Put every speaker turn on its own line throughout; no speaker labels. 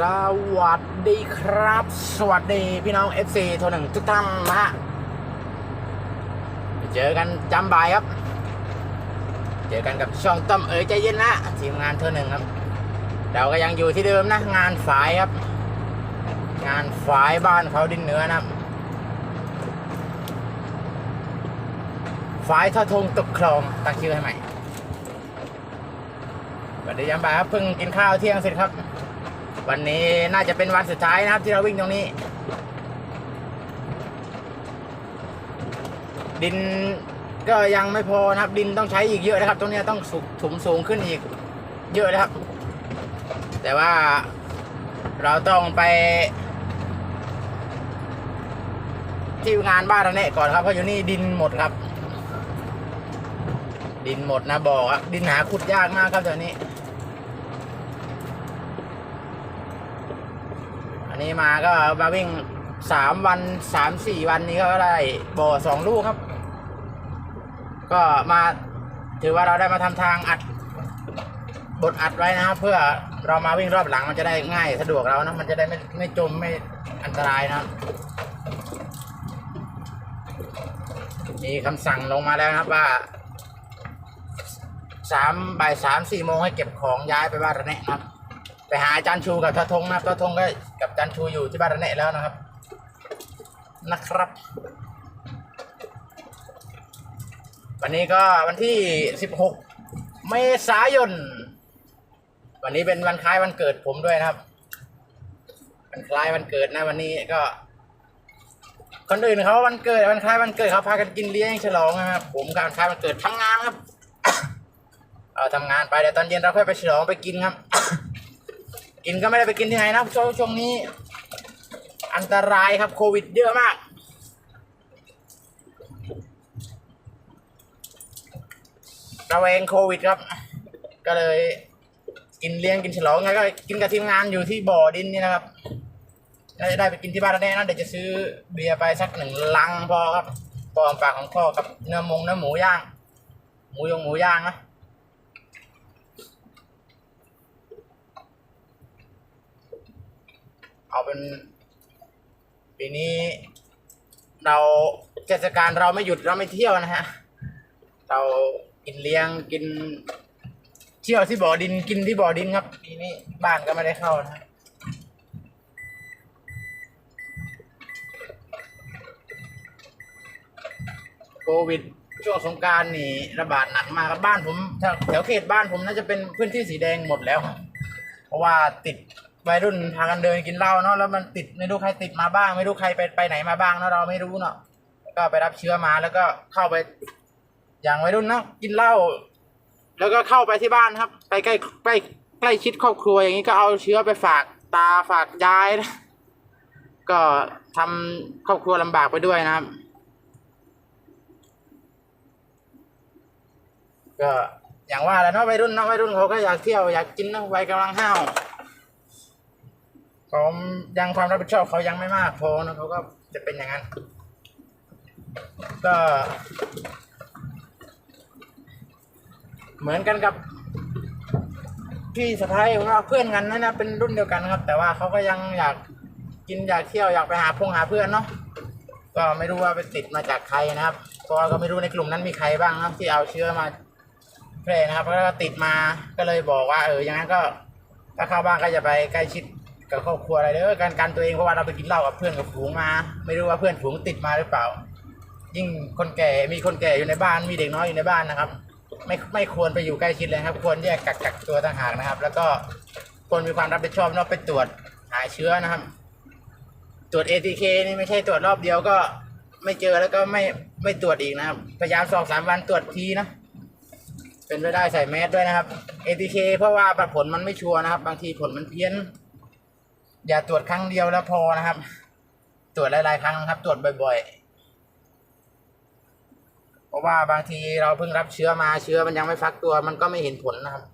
สวัสดีครับ สวัสดีพี่น้อง FC โทรหนึ่งทุกท่านนะฮะเจอกันจำบายครับ เจอกันกับช่องต้อมเอ๋ยใจเย็นนะทีมงานโทรหนึ่งครับ เราก็ยังอยู่ที่เดิมนะ งานฝายครับ งานฝายบ้านเขาดินเหนือนะฝายทอดทงตกคลองตั้งชื่อให้ใหม่สวัสดียามบ่ายครับเพิ่งกินข้าวเที่ยงเสร็จครับ วันนี้น่าจะเป็นวันสุดท้ายนะครับ ที่เราวิ่งตรงนี้ ดินก็ยังไม่พอนะครับ ดินต้องใช้อีกเยอะนะครับ ตรงนี้ต้องสูงถมสูงขึ้นอีกเยอะนะครับ แต่ว่าเราต้องไป ที่งานบ้านเราเนี่ยก่อนครับเพราะอยู่นี่ดินหมดครับ ดินหมดนะบอกดินหาขุดยากมากครับตอนนี้ อันนี้มาก็มาวิ่งสามวันสามสี่วันนี้ก็ได้บ่อสองลูกครับ ก็มาถือว่าเราได้มาทำทางอัดบทอัดไว้นะครับ เพื่อเรามาวิ่งรอบหลังมันจะได้ง่าย สะดวกเรานะมันจะได้ไม่ไม่จมไม่อันตรายนะมีคำสั่งลงมาแล้วนะครับว่าสามบ่ายสามสี่โมงให้เก็บของย้ายไปบ้านระแนะครับ หาอาจารย์ชูกับทศทงนะครับทศทงก็กับอาจารย์ชูอยู่ที่บ้านระแนะแล้วนะครับ นะครับ วันนี้ก็วันที่สิบหกเมษายน วันนี้เป็นวันคล้ายวันเกิดผมด้วยนะครับวันคล้ายวันเกิดนะวันนี้ก็ คนอื่นเขาวันเกิดวันคล้ายวันเกิดเขาพากันกินเลี้ยงฉลองนะครับ ผมการคล้ายวันเกิดทำงานครับ เอาทำงานไปเดี๋ยวตอนเย็นเราค่อยไปฉลองไปกินครับ กินก็ไม่ได้ไปกินที่ไหนนะช่วงช่วงนี้ อันตรายครับโควิดเยอะมาก ระแวงโควิดครับ ก็เลย กินเลี้ยงกินฉลองไงก็กินกับทีมงานอยู่ที่บ่อดินนี่นะครับน่าจะได้ไปกินที่บ้านแล้วแน่นะเดี๋ยวจะซื้อเบียร์ไปสักหนึ่งลังพอครับพอหอมปากของพ่อกับเนื้อมงเนื้อหมูย่าง หมูยงหมูย่างนะ เอาเป็น ปีนี้ เราเทศกาลเราไม่หยุดเราไม่เที่ยวนะฮะ เรากินเลี้ยงกิน เที่ยวที่บ่อดินกินที่บ่อดินครับ ปีนี้บ้านก็ไม่ได้เข้านะฮะโควิดช่วงสงการนี่ระบาดหนักมากครับบ้านผมแถวเขตบ้านผมน่าจะเป็นพื้นที่สีแดงหมดแล้ว เพราะว่าติด วัยรุ่นพากันเดินกินเหล้าเนาะแล้วมันติดไม่รู้ใครติดมาบ้าง ไม่รู้ใครไปไปไหนมาบ้างเนาะเราไม่รู้เนาะก็ไปรับเชื้อมาแล้วก็เข้าไป อย่างวัยรุ่นเนาะกินเหล้าแล้วก็เข้าไปที่บ้านครับ ไปใกล้ใกล้ใกล้ชิดครอบครัวอย่างนี้ก็เอาเชื้อไปฝากตาฝากยายนะก็ทำครอบครัวลำบากไปด้วยนะครับ ก็อย่างว่าแล้วเนาะวัยรุ่นเนาะวัยรุ่นเขาก็อยากเที่ยวอยากกินเนาะวัยกำลังห้าว เขายังความรับผิดชอบเขายังไม่มากพอนะเขาก็จะเป็นอย่างนั้น ก็ เหมือนกันกับพี่สะพ้ายของเราเพื่อนกันนั่นะเป็นรุ่นเดียวกันครับ แต่ว่าเขาก็ยังอยากกินอยากเที่ยวอยากไปหาพงหาเพื่อนเนาะก็ไม่รู้ว่าไปติดมาจากใครนะครับเพราะก็ไม่รู้ในกลุ่มนั้นมีใครบ้างครับที่เอาเชื้อมาแพร่นะครับแล้วก็ติดมาก็เลยบอกว่า เอออย่างนั้นก็ถ้าเข้าบ้านก็จะไปใกล้ชิด กับครอบครัวอะไรเด้อการกันตัวเองเพราะว่าเราไปกินเหล้ากับเพื่อนกับฝูงมา ไม่รู้ว่าเพื่อนฝูงติดมาหรือเปล่า ยิ่งคนแก่มีคนแก่อยู่ในบ้านมีเด็กน้อยอยู่ในบ้านนะครับ ไม่ไม่ควรไปอยู่ใกล้ชิดเลยครับ ควรแยกกักกักตัวต่างหากนะครับ แล้วก็ควรมีความรับผิดชอบนอกไปตรวจหาเชื้อนะครับ ตรวจ ATK นี่ไม่ใช่ตรวจรอบเดียวก็ไม่เจอแล้วก็ไม่ไม่ตรวจอีกนะครับพยายามสองสามวันตรวจทีนะเป็นไปได้ใส่แมสด้วยนะครับ ATK เพราะว่าผลมันไม่ชัวร์นะครับ บางทีผลมันเพี้ยน อย่าตรวจครั้งเดียวแล้วพอนะครับ ตรวจหลาย ๆ ครั้งครับ ตรวจบ่อย ๆ เพราะว่าบางทีเราเพิ่งรับเชื้อมาเชื้อมันยังไม่ฟักตัว มันก็ไม่เห็นผลนะครับ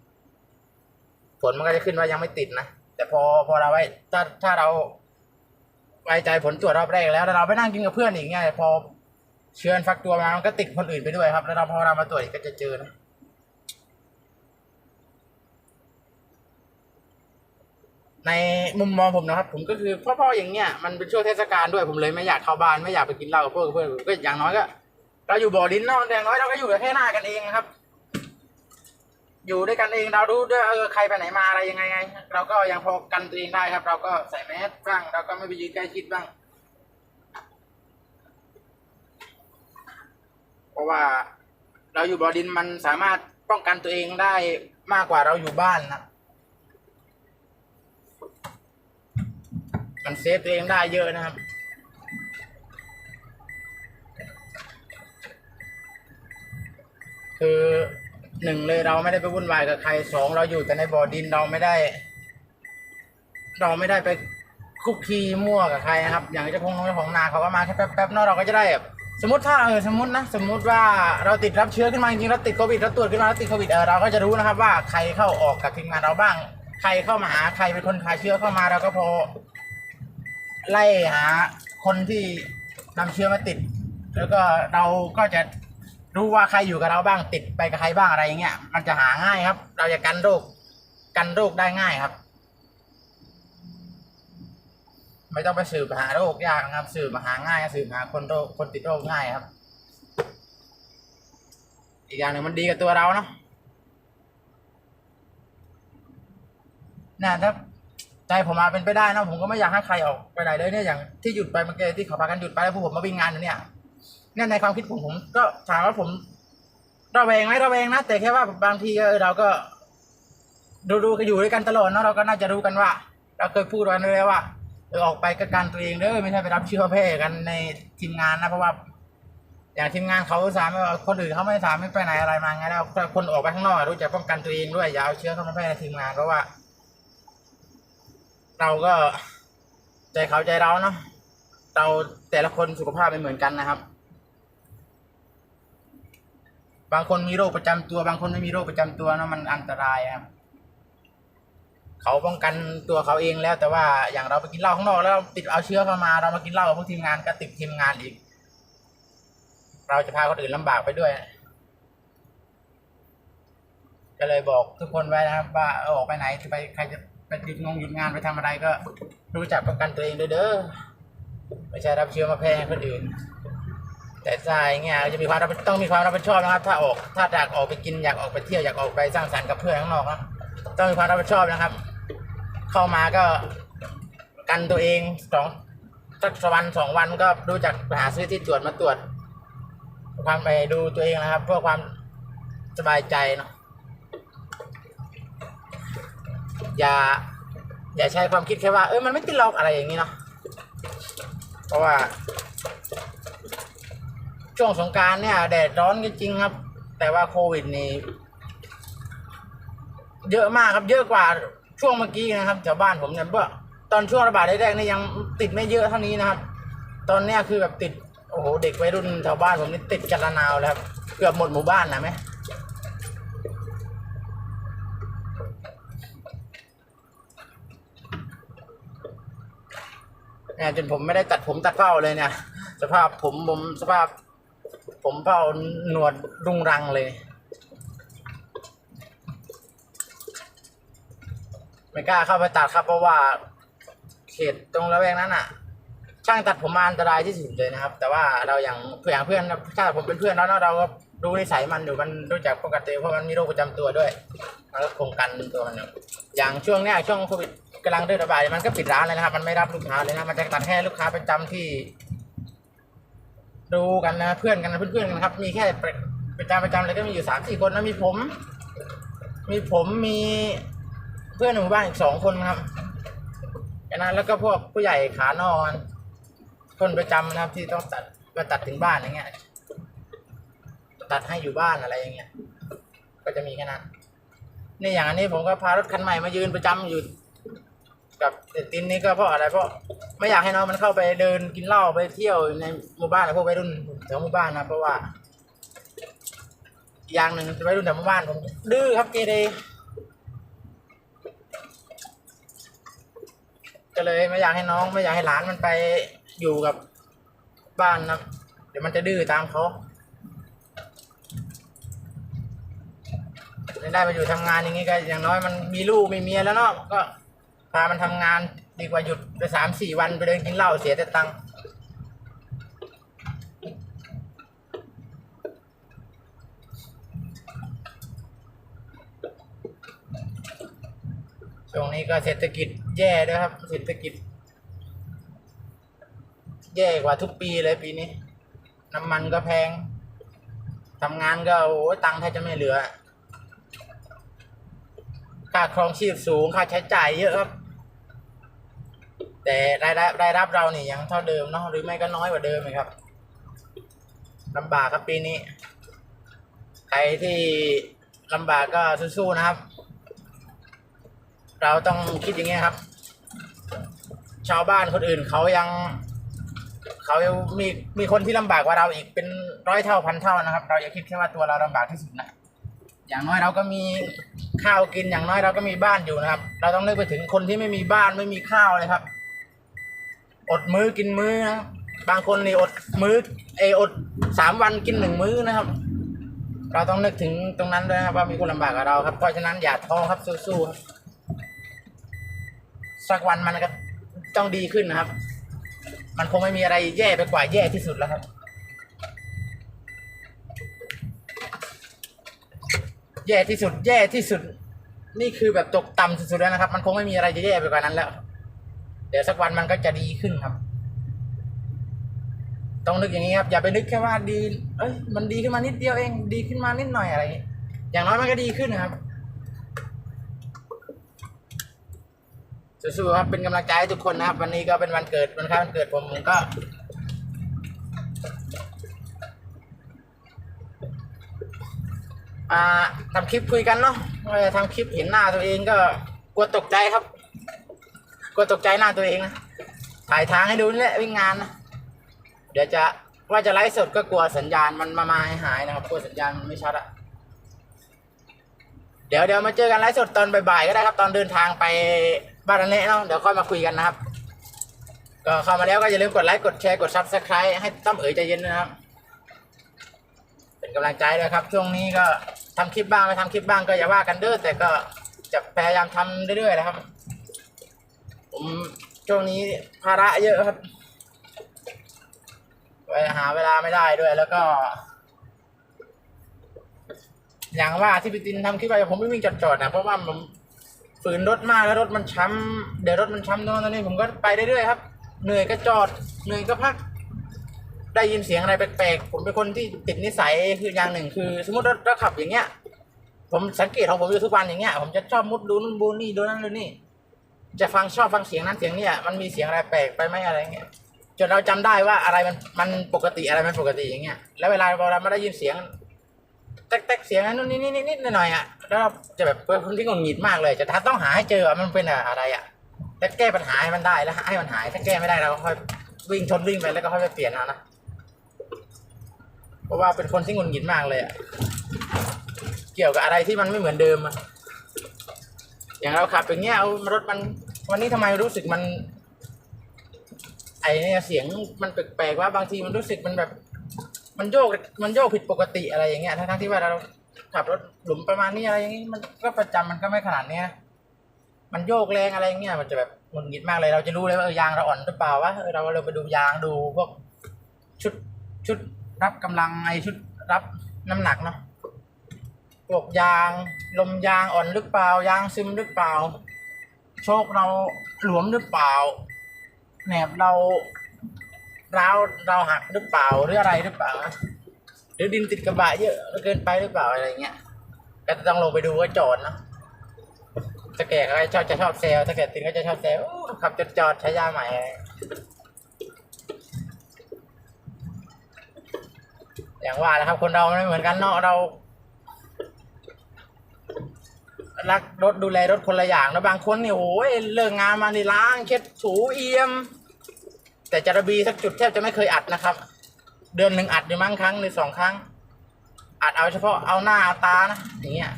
ผลมันก็จะขึ้นว่ายังไม่ติดนะแต่พอพอเราไว้ถ้าถ้าเราไว้ใจผลตรวจรอบแรกแล้วแล้วเราไปนั่งกินกับเพื่อนอีกเนี่ยพอเชื้อฟักตัวมามันก็ติดคนอื่นไปด้วยครับ แล้วเราพอเรามาตรวจก็จะเจอนะ ในมุมมองผมนะครับ ผมก็คือพ่อๆอย่างเงี้ยมันเป็นช่วงเทศกาลด้วยผมเลยไม่อยากเข้าบ้านไม่อยากไปกินเหล้ากับเพื่อนกับเพื่อนก็อย่างน้อยก็เราอยู่บ่อดินนอกอย่างน้อยเราก็อยู่แค่หน้ากันเองนะครับ อยู่ด้วยกันเองเรารู้ด้วยเออใครไปไหนมาอะไรยังไงไงเราก็ยังพอกันตัวเองได้ครับ เราก็ใส่แมสบ้างเราก็ไม่ไปยืนใกล้ชิดบ้าง เพราะว่าเราอยู่บ่อดินมันสามารถป้องกันตัวเองได้มากกว่าเราอยู่บ้านนะ มันเซฟตัวเองได้เยอะนะครับ คือหนึ่งเลยเราไม่ได้ไปวุ่นวายกับใครสองเราอยู่แต่ในบ่อดินเราไม่ได้ เราไม่ได้ไปคุกคีมั่วกับใครนะครับ อย่างเจ้าของน้องเจ้าของนาเขาก็มาแค่แป๊บๆนอะเราก็จะได้แบบสมมติถ้าเออสมมตินะสมมติว่าเราติดรับเชื้อขึ้นมาจริงๆเราติดโควิดเราตรวจขึ้นมาแล้วติดโควิดเออเราก็จะรู้นะครับว่าใครเข้าออกกับทีมงานเราบ้าง ใครเข้ามาหาใครเป็นคนพาเชื้อเข้ามาเราก็พอ ไล่หาคนที่นำเชื้อมาติด แล้วก็เราก็จะรู้ว่าใครอยู่กับเราบ้างติดไปกับใครบ้างอะไรอย่างเงี้ย มันจะหาง่ายครับ เราจะกันโรค กันโรคได้ง่ายครับ ไม่ต้องไปสืบหาโรคยากนะครับ สืบหาง่ายสืบหาคนโรคคนติดโรคง่ายครับ อีกอย่างหนึ่งมันดีกับตัวเราเนาะน่ะถ้า ใจผมมาเป็นไปได้นะผมก็ไม่อยากให้ใครออกไปไหนเลยเนี่ยอย่างที่หยุดไปเมื่อกี้ที่เขาพากันหยุดไปแล้วพวกผมมาวิ่งงานอยู่เนี่ยเนี่ยในความคิดผมผมก็ถามว่าผมระแวงไหมระแวงนะแต่แค่ว่าบางทีเราก็ ดูดูกันอยู่ด้วยกันตลอดเนาะเราก็น่าจะรู้กันว่า เราเคยพูดไว้เลยว่าเออออกไปก็การตัวเองเด้อไม่ใช่ไปรับเชื้อแพร่กันในทีมงานนะเพราะว่าอย่างทีมงานเขาสามารถคนอื่นเขาไม่สามารถไปไหนอะไรมาไงแล้วถ้าคนออกไปข้างนอกรู้จักป้องกันตัวเองด้วยอย่าเอาเชื้อเข้ามาแพร่ในทีมงานเพราะว่า เราก็ ใจเขาใจเราเนาะเราแต่ละคนสุขภาพไม่เหมือนกันนะครับ บางคนมีโรคประจำตัว บางคนไม่มีโรคประจำตัวเนาะมันอันตรายครับเขาป้องกันตัวเขาเองแล้ว แต่ว่าอย่างเราไปกินเหล้าข้างนอกแล้วติดเอาเชื้อเข้ามาเรามากินเหล้ากับพวกทีมงานก็ติดทีมงานอีก เราจะพาคนอื่นลำบากไปด้วยก็เลยบอกทุกคนไว้นะครับ ว่าเออออกไปไหนจะไปใครจะ ไปหยุดงงหยุดงานไปทำอะไรก็ รู้จักป้องกันตัวเองด้วยเด้อไม่ใช่รับเชื้อมาแพร่คนอื่น แต่ใจเงี้ยจะมีความรับต้องมีความรับผิดชอบนะครับ ถ้าออกถ้าอยากออกไปกินอยากออกไปเที่ยวอยากออกไปสร้างสรรค์กับเพื่อนข้างนอกนะต้องมีความรับผิดชอบนะครับ เข้ามาก็กันตัวเองสองสักวันสองวันก็รู้จักหาซื้อที่ตรวจมาตรวจ ความไปดูตัวเองนะครับ เพื่อความสบายใจเนาะ อย่า อย่าใช้ความคิดแค่ว่า เออมันไม่ติดหรอกอะไรอย่างนี้เนาะเพราะว่า ช่วงสงการเนี่ยแดดร้อนก็จริงครับ แต่ว่าโควิดนี่เยอะมากครับ เยอะกว่าช่วงเมื่อกี้นะครับแถวบ้านผมเนี่ยเมื่อตอนช่วงระบาดแรกๆนี่ยังติดไม่เยอะเท่านี้นะครับ ตอนเนี้ยคือแบบติดโอ้โหเด็กวัยรุ่นแถวบ้านผมนี่ติดกันละนาวแล้วครับเกือบหมดหมู่บ้านนะไหม เนี่ยจนผมไม่ได้ตัดผมตัดเผ้าเลยเนี่ย สภาพผมผมสภาพ ผมเผ้าหนวดรุงรังเลย ไม่กล้าเข้าไปตัดครับ เพราะว่า เขตตรงละแวกนั้นอะ ช่างตัดผมมาอันตรายที่สุดเลยนะครับ แต่ว่าเราอย่างเพื่อนเพื่อนถ้าผมเป็นเพื่อนแล้วเราก็ รู้นิสัยมันอยู่มันรู้จักปกตัวเองเพราะมันมีโรคประจำตัวด้วยมันก็คงกันตัวมันอยู่อย่างช่วงเนี้ยช่วงโควิดกำลังเดินระบาดมันก็ปิดร้านเลยนะครับ มันไม่รับลูกค้าเลยนะมันจะตัดแค่ลูกค้าประจำที่ ดูกันนะเพื่อนกันนะเพื่อนๆกันนะครับ มีแค่ประประจำประจำเลยก็มีอยู่สามสี่คนนะมีผม มีผมมีเพื่อนในหมู่บ้านอีกสองคนครับแค่นั้นแล้วก็พวกผู้ใหญ่ขานอน คนประจำนะครับที่ต้องตัดมาตัดถึงบ้านอย่างเงี้ย ตัดให้อยู่บ้านอะไรอย่างเงี้ย ก็จะมีแค่นั้นนี่อย่างอันนี้ผมก็พารถคันใหม่มายืนประจำอยู่กับเด็กตินนี่ก็เพราะอะไรเพราะไม่อยากให้น้องมันเข้าไปเดินกินเหล้าไปเที่ยวในหมู่บ้านอะไรพวกวัยรุ่นแถวหมู่บ้านนะเพราะว่าอีกอย่างหนึ่งวัยรุ่นแถวหมู่บ้านผมดื้อครับเกเรก็เลยไม่อยากให้น้อง ไม่อยากให้หลานมันไปอยู่กับบ้านนะเดี๋ยวมันจะดื้อตามเขา ไม่ได้มาอยู่ทำงานอย่างนี้ก็อย่างน้อยมันมีลูกมีเมียแล้วเนาะก็พามันทำงานดีกว่าหยุดไปสามสี่วันไปเดินกินเหล้าเสียแต่ตังค์ช่วงนี้ก็เศรษฐกิจแย่ด้วยครับ เศรษฐกิจ แย่กว่าทุกปีเลยปีนี้ น้ำมันก็แพงทำงานก็โอ้ตังค์แทบจะไม่เหลือ ค่าครองชีพสูงค่าใช้จ่ายเยอะครับ แต่รายได้รายรับเราเนี่ยยังเท่าเดิมเนาะหรือไม่ก็น้อยกว่าเดิมอีกครับลำบากครับปีนี้ ใครที่ลำบากก็สู้ๆนะครับ เราต้องคิดอย่างเงี้ยครับ ชาวบ้านคนอื่นเขายังเขามีมีคนที่ลำบากกว่าเราอีกเป็นร้อยเท่าพันเท่านะครับ เราอย่าคิดแค่ว่าตัวเราลำบากที่สุดนะ อย่างน้อยเราก็มีข้าวกินอย่างน้อยเราก็มีบ้านอยู่นะครับ เราต้องนึกไปถึงคนที่ไม่มีบ้านไม่มีข้าวเลยครับ อดมื้อกินมื้อนะบางคนนี่อดมื้อเอออดสามวันกินหนึ่งมื้อนะครับ เราต้องนึกถึงตรงนั้นด้วยนะครับว่ามีคนลำบากกับเราครับเพราะฉะนั้นอย่าท้อครับสู้ๆครับสักวันมันก็ต้องดีขึ้นนะครับ มันคงไม่มีอะไรแย่ไปกว่าแย่ที่สุดแล้วครับ แย่ที่สุด แย่ที่สุด นี่คือแบบตกต่ำสุดๆแล้วนะครับ มันคงไม่มีอะไรจะแย่ไปกว่านั้นแล้ว เดี๋ยวสักวันมันก็จะดีขึ้นครับ ต้องนึกอย่างนี้ครับ อย่าไปนึกแค่ว่าดี เอ้ย มันดีขึ้นมานิดเดียวเอง ดีขึ้นมานิดหน่อยอะไรอย่างนี้อย่างน้อยมันก็ดีขึ้นนะครับสู้ๆครับเป็นกำลังใจให้ทุกคนนะครับ วันนี้ก็เป็นวันเกิดวันคล้ายวันเกิดผมผมก็ อ่าทำคลิปคุยกันเนาะทำคลิปเห็นหน้าตัวเองก็กลัวตกใจครับกลัวตกใจหน้าตัวเองนะถ่ายทางให้ดูนี่แหละวิ่งงานนะเดี๋ยวจะว่าจะไลฟ์สดก็กลัวสัญญาณมันมามาหายนะครับกลัวสัญญาณมันไม่ชัดอะเดี๋ยวเดี๋ยวมาเจอกันไลฟ์สดตอนบ่ายๆก็ได้ครับ ตอนเดินทางไปบ้านอันเนะเนาะเดี๋ยวค่อยมาคุยกันนะครับ ก็เข้ามาแล้วก็อย่าลืมกดไลค์กดแชร์กดซับสไครต์ให้ตั้มเอ๋ยใจเย็นนะครับ เป็นกำลังใจเลยครับ ช่วงนี้ก็ ทำคลิปบ้างไม่ทำคลิปบ้างก็อย่าว่ากันเด้อแต่ก็จะพยายามทำเรื่อยๆนะครับ ผมช่วงนี้ภาระเยอะครับไปหาเวลาไม่ได้ด้วย แล้วก็ อย่างว่าที่พี่ตินทำคลิปไปผมไม่วิ่งจอดๆนะเพราะว่าผมฝืนรถมากแล้วรถมันช้ำเดี๋ยวรถมันช้ำตรงนั้นนี่ผมก็ไปเรื่อยๆครับ เหนื่อยก็จอดเหนื่อยก็พัก ได้ยินเสียงอะไรแปลกๆ ผมเป็นคนที่ติดนิสัยคืออย่างหนึ่งคือ สมมติถเราขับอย่างเงี้ย ผมสังเกตของผมอยู่ทุกวันอย่างเงี้ย ผมจะชอบมุดดูนู่นดูนี่ดูนั่นดูนี่ จะฟังชอบฟังเสียงนั้นเสียงเนี่ยมันมีเสียงอะไรแปลกไปไหมอะไรเงี้ยจนเราจำได้ว่าอะไรมันมันปกติอะไรมันปกติอย่างเงี้ย แล้วเวลาเราไม่ได้ยินเสียงแต๊กๆเสียงนั้นนู่นนี่นี่นิดหน่อยอะแล้วเราจะแบบเป็นคนที่งงหงิดมากเลย จะต้องหาให้เจอว่ามันเป็นอะไรอะแต่แก้ปัญหาให้มันได้แล้วให้มันหายถ้าแก้ไม่ได้เราก็ค่อยวิ่งชนวิ่งไปแล้วก็ค่อยไปเปลี่ยนเอานะ เพราะว่าเป็นคนที่งุนหงิดมากเลยอะเกี่ยวกับอะไรที่มันไม่เหมือนเดิมอะอย่างเราขับอย่างเงี้ยเอารถมัน วันนี้ทำไมรู้สึกมัน ไอเนี่ยเสียงมันแปลกๆว่าบางทีมันรู้สึกมันแบบ มันโยกมันโยกผิดปกติอะไรอย่างเงี้ยทั้งๆที่ว่าเราขับรถหลุมประมาณนี้อะไรอย่างงี้มันก็ประจำมันก็ไม่ขนาดเนี้ยมันโยกแรงอะไรเงี้ยมันจะแบบหงุดหงิดมากเลยเราจะรู้เลยว่าเออยางเราอ่อนหรือเปล่าวะเราเราไปดูยางดูพวกชุดชุด รับกำลังไอชุดรับน้ำหนักเนาะพวกยาง ลมยางอ่อนหรือเปล่ายางซึมหรือเปล่า โชคเราหลวมหรือเปล่าแหนบเราร้าวเราหักหรือเปล่าหรืออะไรหรือเปล่า หรือดินติดกระบะเยอะเกินไปหรือเปล่าอะไรเงี้ยก็จะต้องลงไปดูว่าจอดเนาะถ้าแก่ก็ชอบจะชอบเซลถ้าแก่ตินก็จะชอบเซลขับจอดจอดใช้ยาใหม่ อย่างว่านะครับ คนเราไม่เหมือนกันเนาะเรา รักรถดูแลรถคนละอย่างนะบางคนเนี่ยโอ้ยเลิกงานมานี่ล้างเช็ดถูเอี่ยม แต่จารบีสักจุดแทบจะไม่เคยอัดนะครับ เดือนหนึ่งอัดอยู่มั้งครั้งหรือสองครั้ง อัดเอาเฉพาะเอาหน้าเอาตานะอย่างเงี้ย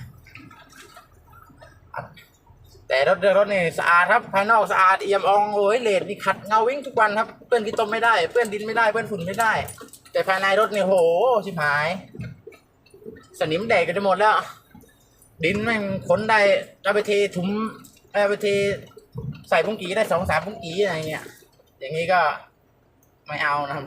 แต่รถเดินรถนี่สะอาดครับภายนอกสะอาดเอี่ยมอองโอ้ยเลดนี่ขัดเงาวิ่งทุกวันครับ เปื้อนที่ต้มไม่ได้ เปื้อนดินไม่ได้ เปื้อนฝุ่นไม่ได้ แต่ภายในรถเนี่ยโหชิบหาย สนิมแดกกันจะหมดแล้ว ดินแม่งขนได้เอาไปเทถุมเอาไปเทใส่พุงกีได้สองสามพุงกีอะไรเงี้ยอย่างนี้ก็ไม่เอานะครับ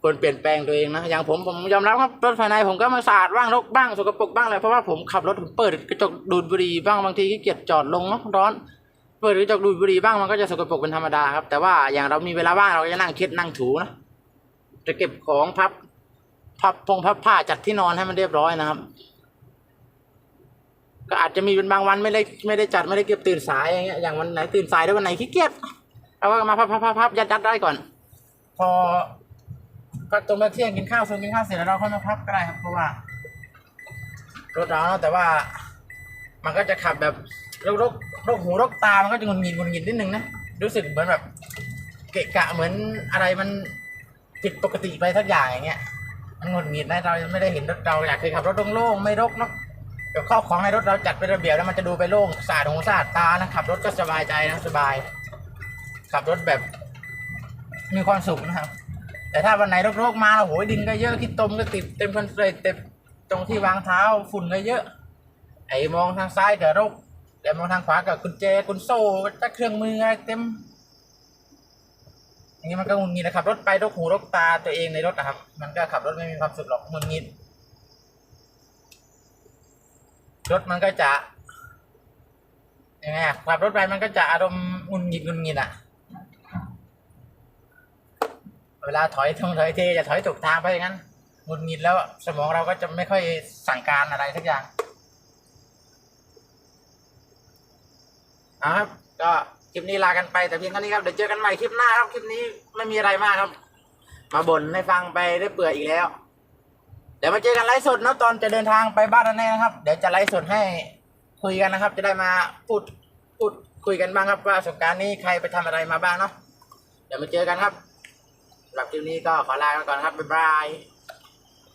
ควรเปลี่ยนแปลงตัวเองนะอย่างผมผมยอมรับครับรถภายในผมก็มาสะอาดบ้างรกบ้างสกปรกบ้างเลยเพราะว่าผมขับรถผมเปิดกระจกดูดบุหรี่บ้างบางทีขี้เกียจจอดลงเนาะร้อน เปิดกระจกดูดบุหรี่บ้างมันก็จะสกปรกเป็นธรรมดาครับแต่ว่าอย่างเรามีเวลาว่างเราก็จะนั่งเช็ดนั่งถูนะ จะเก็บของพับพับพงพับผ้าจัดที่นอนให้มันเรียบร้อยนะครับ ก็อาจจะมีเป็นบางวันไม่ได้ไม่ได้จัดไม่ได้เก็บตื่นสายอย่างเงี้ยอย่างวันไหนตื่นสายแล้ววันไหนขี้เกียจเราก็มาพับพับพับพับยัดยัดได้ก่อน พอก็ตรงมาเที่ยงกินข้าวส่วนกินข้าวเสร็จแล้วเราค่อยมาพับก็ได้ครับ เพราะว่ารถเราเนอะแต่ว่า มันก็จะขับแบบรกรกรกหูรกตา มันก็จะงุนงิดงุนงิดนิดนึงนะรู้สึกเหมือนแบบ เกะกะเหมือนอะไรมัน ผิดปกติไปสักอย่างอย่างเงี้ยมันหงุดหงิดนะเราไม่ได้เห็นรถเราอยากเคยขับรถโล่งๆไม่รกเนาะแบบข้าวของในรถเราจัดเป็นระเบียบแล้วมันจะดูไปโล่งสะอาดหูสะอาดตานะขับรถก็สบายใจนะสบาย ขับรถแบบ มีความสุขนะครับ แต่ถ้าวันไหนรกๆมาโอ้โหดินก็เยอะขี้ตมก็ติดเต็มคันเลยเต็มตรงที่วางเท้าฝุ่นก็เยอะ ไอ้มองทางซ้ายก็รกแต่มองทางขวาก็กุญแจกุญโซ่จะเครื่องมืออะไรเต็ม อย่างนี้มันก็หงุดหงิดนะครับรถไปรกหูรกตาตัวเองในรถนะครับ มันก็ขับรถไม่มีความสุขหรอกหงุดหงิดรถมันก็จะยังไงขับรถไปมันก็จะอารมณ์หงุดหงิดหงุดหงิดอะ เวลาถอยทงถอยเทจะถอยตกทางไปอย่างนั้นหงุดหงิดแล้วสมองเราก็จะไม่ค่อยสั่งการอะไรสักอย่างเอาครับก็ ลิปนี้ลากันไปแต่เพียงเท่านี้ครับเดี๋ยวเจอกันใหม่คลิปหน้าครับคลิปนี้ไม่มีอะไรมากครับ มาบ่นให้ฟังไปได้เปื่อยอีกแล้ว เดี๋ยวมาเจอกันไลฟ์สดนะตอนจะเดินทางไปบ้านนั่นเองนะครับ เดี๋ยวจะไลฟ์สดให้คุยกันนะครับ จะได้มาพูดพูดคุยกันบ้างครับว่าสงการนี้ใครไปทำอะไรมาบ้างเนาะเดี๋ยวมาเจอกันครับสำหรับคลิปนี้ก็ขอลาไปก่อนครับบ๊ายบาย